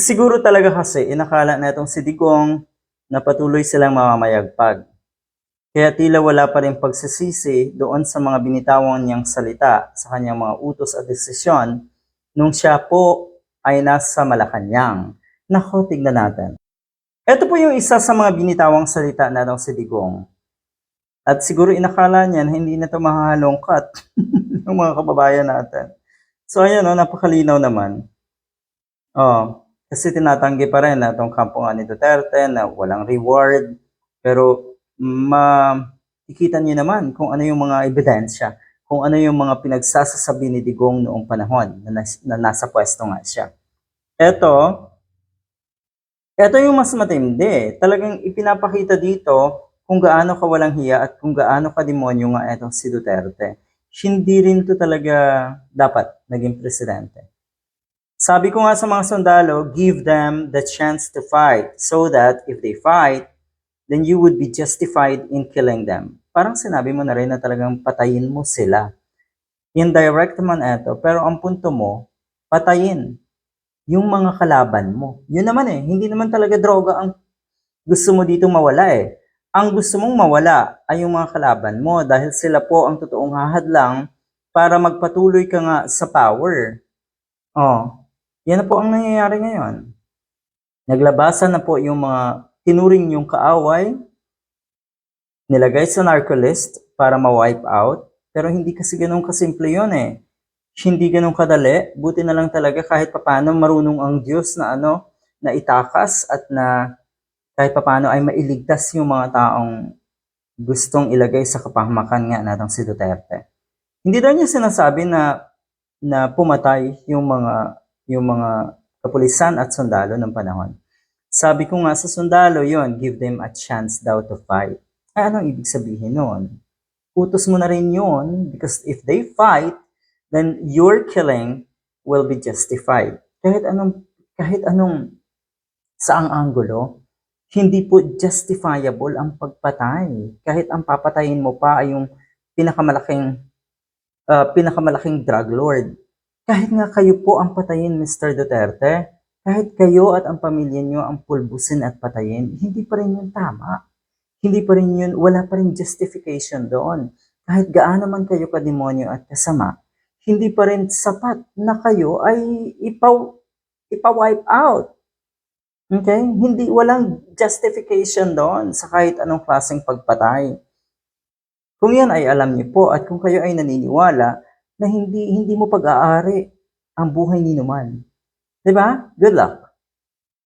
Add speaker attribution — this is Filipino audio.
Speaker 1: Siguro talaga kasi inakala na itong si Digong na patuloy silang mamamayagpag. Kaya tila wala pa rin pagsisisi doon sa mga binitawan niyang salita sa kanyang mga utos at desisyon nung siya po ay nasa Malacanang. Nako, tignan natin. Ito po yung isa sa mga binitawang salita na si Digong. At siguro inakala niya na hindi na ito mahahalongkat ng mga kababayan natin. So ayan o, napakalinaw naman. Oh, kasi tinatanggi pa rin na itong kampo nga ni Duterte na walang reward. Pero makikita niyo naman kung ano yung mga ebidensya, kung ano yung mga pinagsasasabi ni Digong noong panahon na, nas- na nasa pwesto nga siya. Ito, ito yung mas matindi. Talagang ipinapakita dito kung gaano ka walang hiya at kung gaano ka demonyo nga itong si Duterte. Hindi rin to talaga dapat naging presidente. Sabi ko nga sa mga sundalo, give them the chance to fight so that if they fight, then you would be justified in killing them. Parang sinabi mo na rin na talagang patayin mo sila. Indirect man ito, pero ang punto mo, patayin yung mga kalaban mo. Yun naman eh, hindi naman talaga droga ang gusto mo dito mawala eh. Ang gusto mong mawala ay yung mga kalaban mo dahil sila po ang totoong hahadlang para magpatuloy ka nga sa power. Oh, yan na po ang nangyayari ngayon. Naglabasan na po yung mga tinuring yung kaaway, nilagay sa narcolist para ma-wipe out, pero hindi kasi ganun kasimple yun eh. Hindi ganun kadali, buti na lang talaga kahit papano marunong ang Diyos na ano, na itakas at na kahit papano ay mailigtas yung mga taong gustong ilagay sa kapahamakan nga natang si Duterte. Hindi daw niya sinasabi na na pumatay yung mga yung mga kapulisan at sundalo ng panahon. Sabi ko nga sa sundalo yon, give them a chance daw to fight. Ay, anong ibig sabihin nun? Utos mo na rin yun because if they fight, then your killing will be justified. Kahit anong, kahit anong saang anggulo, hindi po justifiable ang pagpatay. Kahit ang papatayin mo pa ay yung pinakamalaking uh, pinakamalaking drug lord. Kahit nga kayo po ang patayin, Mr. Duterte, kahit kayo at ang pamilya nyo ang pulbusin at patayin, hindi pa rin yun tama. Hindi pa rin yun, wala pa rin justification doon. Kahit gaano man kayo kademonyo at kasama, hindi pa rin sapat na kayo ay ipaw, ipa-wipe out. Okay? Hindi, walang justification doon sa kahit anong klaseng pagpatay. Kung yan ay alam niyo po at kung kayo ay naniniwala na hindi hindi mo pag-aari ang buhay ni Numan. 'Di ba? Good luck.